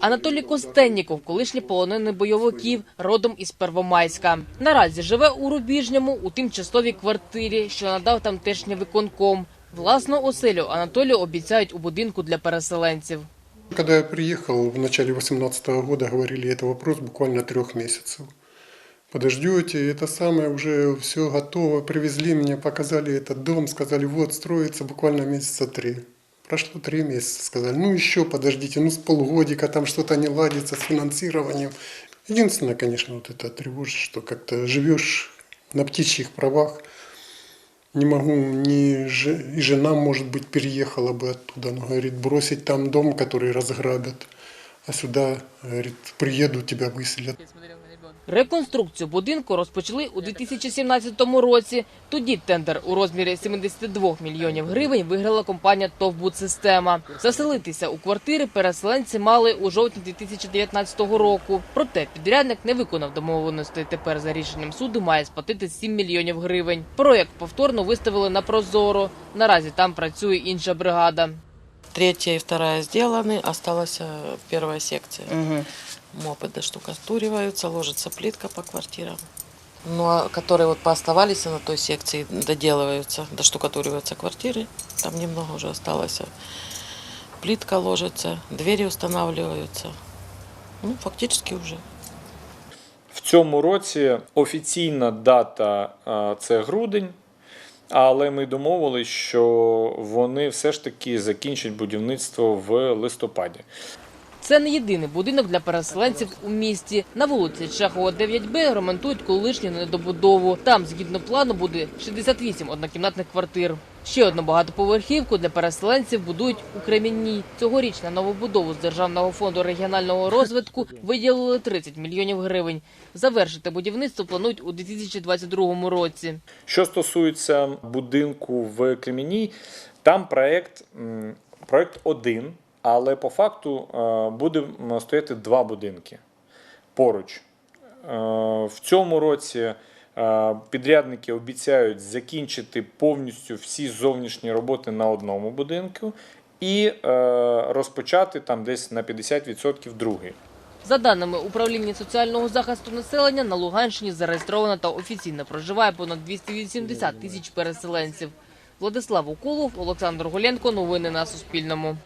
Анатолій Костенніков, колишній полонений бойовиків, родом із Первомайська. Наразі живе у Рубіжньому у тимчасовій квартирі, що надав тамтешній виконком. Власну оселю Анатолію обіцяють у будинку для переселенців. Когда я приехал в начале 2018 года, говорили, это вопрос буквально трех месяцев. Подождете, это самое, уже все готово, привезли меня, показали этот дом, сказали, вот, строится буквально месяца три. Прошло три месяца, сказали, ну еще подождите, ну с полгодика, там что-то не ладится с финансированием. Единственное, конечно, вот это тревожит, что как-то живешь на птичьих правах, не могу, ни же- и жена, может быть, переехала бы оттуда, но, говорит, бросить там дом, который разграбят, а сюда, говорит, приеду, тебя выселят. Реконструкцію будинку розпочали у 2017 році. Тоді тендер у розмірі 72 мільйонів гривень виграла компанія «Товбудсистема». Заселитися у квартири переселенці мали у жовтні 2019 року. Проте підрядник не виконав домовленостей. Тепер за рішенням суду має сплатити 7 мільйонів гривень. Проєкт повторно виставили на Прозоро. Наразі там працює інша бригада. Третья и вторая сделаны, осталась э, первая секция. Мопы доштукатуриваются, ложится плитка по квартирам. Ну, а которые вот пооставались на той секции, доделываются, доштукатуриваются квартиры. Там немного уже осталось. Плитка ложится, двери устанавливаются. Ну, фактически уже. В цьому році офіційна дата а, це грудень, але ми домовились, що вони все ж таки закінчать будівництво в листопаді. Це не єдиний будинок для переселенців у місті. На вулиці Чехова 9Б ремонтують колишню недобудову. Там, згідно плану, буде 68 однокімнатних квартир. Ще одну багатоповерхівку для переселенців будують у Кремінній. Цьогоріч на новобудову з Державного фонду регіонального розвитку виділили 30 мільйонів гривень. Завершити будівництво планують у 2022 році. Що стосується будинку в Кремінній, там проект, проект один, але по факту е, буде стояти два будинки поруч. Е, В цьому році е, підрядники обіцяють закінчити повністю всі зовнішні роботи на одному будинку і розпочати там десь на 50% другий. За даними управління соціального захисту населення, на Луганщині зареєстровано та офіційно проживає понад 280 тисяч переселенців. Владислав Уколов, Олександр Голенко. Новини на Суспільному.